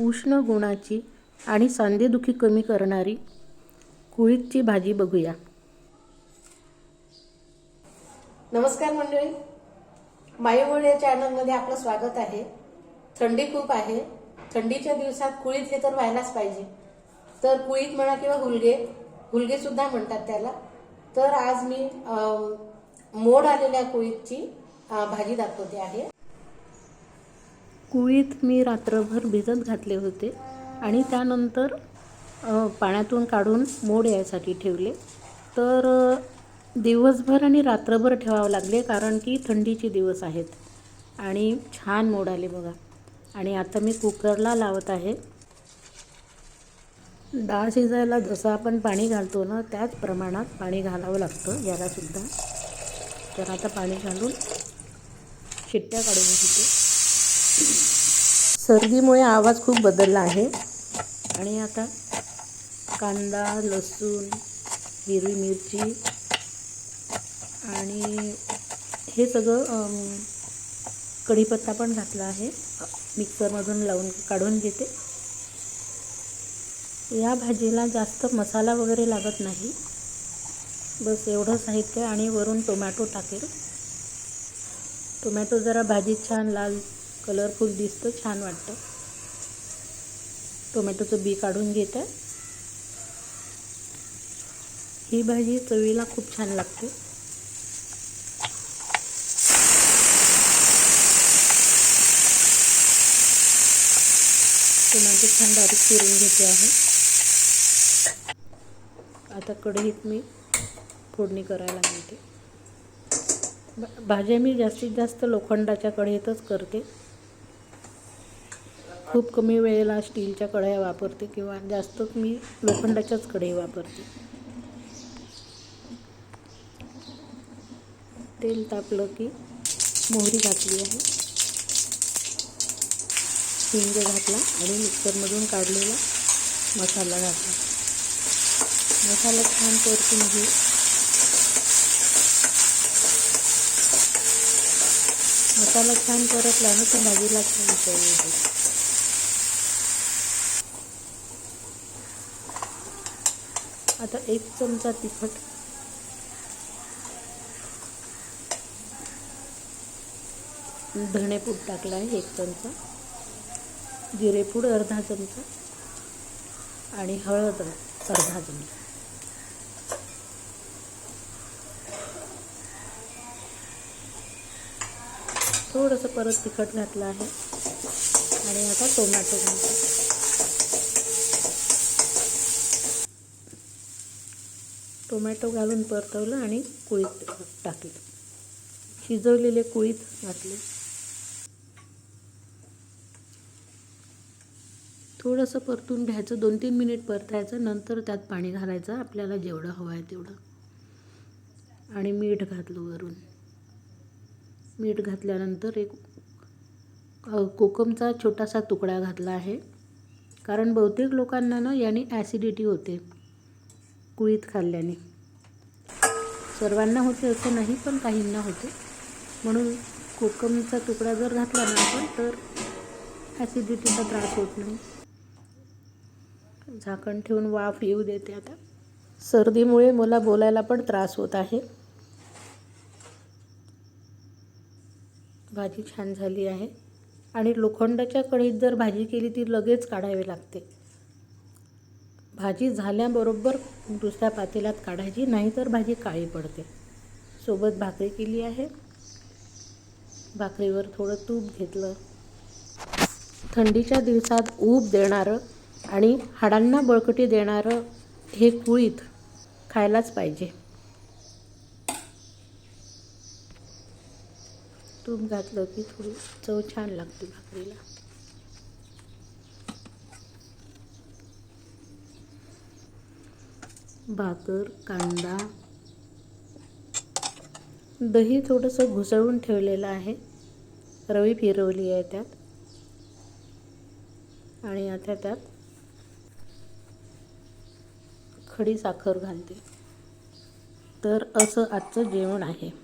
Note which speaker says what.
Speaker 1: उष्ण गुणाची आणि सांधेदुखी कमी करणारी कुळीतची भाजी बघूया. नमस्कार मंडळी. मायवळ या चॅनलमध्ये आपलं स्वागत आहे. थंडी खूप आहे. थंडीच्या दिवसात कुळीत हे तर व्हायलाच पाहिजे. तर कुळीत म्हणा किंवा हुलगे हुलगे सुद्धा म्हणतात त्याला. तर आज मी मोड आलेल्या कुळीतची भाजी दाखवते आहे. कुळीत मी रात्रभर भिजत घातले होते आणि त्यानंतर पाण्यातून काढून मोड यायसाठी ठेवले. तर दिवसभर आणि रात्रभर ठेवावं लागले कारण की थंडीचे दिवस आहेत आणि छान मोड आले बघा. आणि आता मी कुकरला लावत आहे. डाळ शिजायला जसं आपण पाणी घालतो ना त्याच प्रमाणात पाणी घालावं लागतं यालासुद्धा. तर आता पाणी घालून शिट्ट्या काढून घेते. सर्दीमुळे आवाज खूप बदलला आहे. आणि आता कांदा लसूण हिरवी मिरची आणि हे सगळं कढीपत्ता पण घातला आहे. मिक्सरमधून लावून काढून घेते. या भाजीला जास्त मसाला वगैरे लागत नाही. बस एवढं साहित्य आणि वरून टोमॅटो टाकेल. टोमॅटो जरा भाजी छान लाल कलरफुल दिसतं छान वाटतं. टोमॅटोचं बी काढून घेत. आहे ही भाजी चवीला खूप छान लागते. टोमॅटो छान बारीक चिरून घेते आहे. आता कढईत मी फोडणी करायला मिळते भाज्या मी जास्तीत जास्त लोखंडाच्या कढईतच करते. खूप कमी वेळेला स्टीलच्या कढया वापरते किंवा जास्त मी लोखंडाच्याच कढई वापरते. तेल तापलं की मोहरी घातली आहे. हिंग घातला आणि मिक्सरमधून काढलेला मसाला घातला. मसाला छान परतून घेऊ मसाला छान परतला ना तर भाजीला छान चव येते. आता एक चमचा तिखट. धणेपूड टाकला आहे एक चमचा. जिरेपूड अर्धा चमचा. आणि हळद अर्धा चमचा. थोडंसं परत तिखट घातलं आहे. आणि आता टोमॅटो घालतो. टोमॅटो घालून परतवलं आणि कुळीत टाकलं. शिजवलेले कुळीत घातले. थोडंसं परतून घ्यायचं. दोन तीन मिनिट परतायचं. नंतर त्यात पाणी घालायचं. आपल्याला जेवढं हवं आहे तेवढं. आणि मीठ घातलं वरून. मीठ घातल्यानंतर एक कोकमचा छोटासा तुकडा घातला आहे. कारण बहुतेक लोकांना ना याने ॲसिडिटी होते. कुळीत खाल्ल्याने. सर्वांना होते असं नाही पण काहींना होते. म्हणून कोकमचा तुकडा जर घातला ना आपण तर ॲसिडिटीचा त्रास होत नाही. झाकण ठेवून वाफ येऊ देते आता. सर्दीमुळे मला बोलायला पण त्रास होत आहे. भाजी छान झाली आहे. आणि लोखंडाच्या कढईत जर भाजी केली ती लगेच काढावी लागते. भाजी झाल्याबरोबर दुसऱ्या पातेल्यात काढायची नाहीतर भाजी काळी पडते. सोबत भाकरी केली आहे. भाकरीवर थोडं तूप घेतलं. थंडीच्या दिवसात ऊब देणारं आणि हाडांना बळकटी देणारं हे कुळीत खायलाच पाहिजे. तूप घातलं की थोडी चव छान लागते भाकरीला. भाकर कांदा. दही थोडंसं घुसळून ठेवलेलं आहे. रवी फिरवली आहे त्यात. आणि आता त्यात खडी साखर घालते. तर असं आजचं जेवण आहे.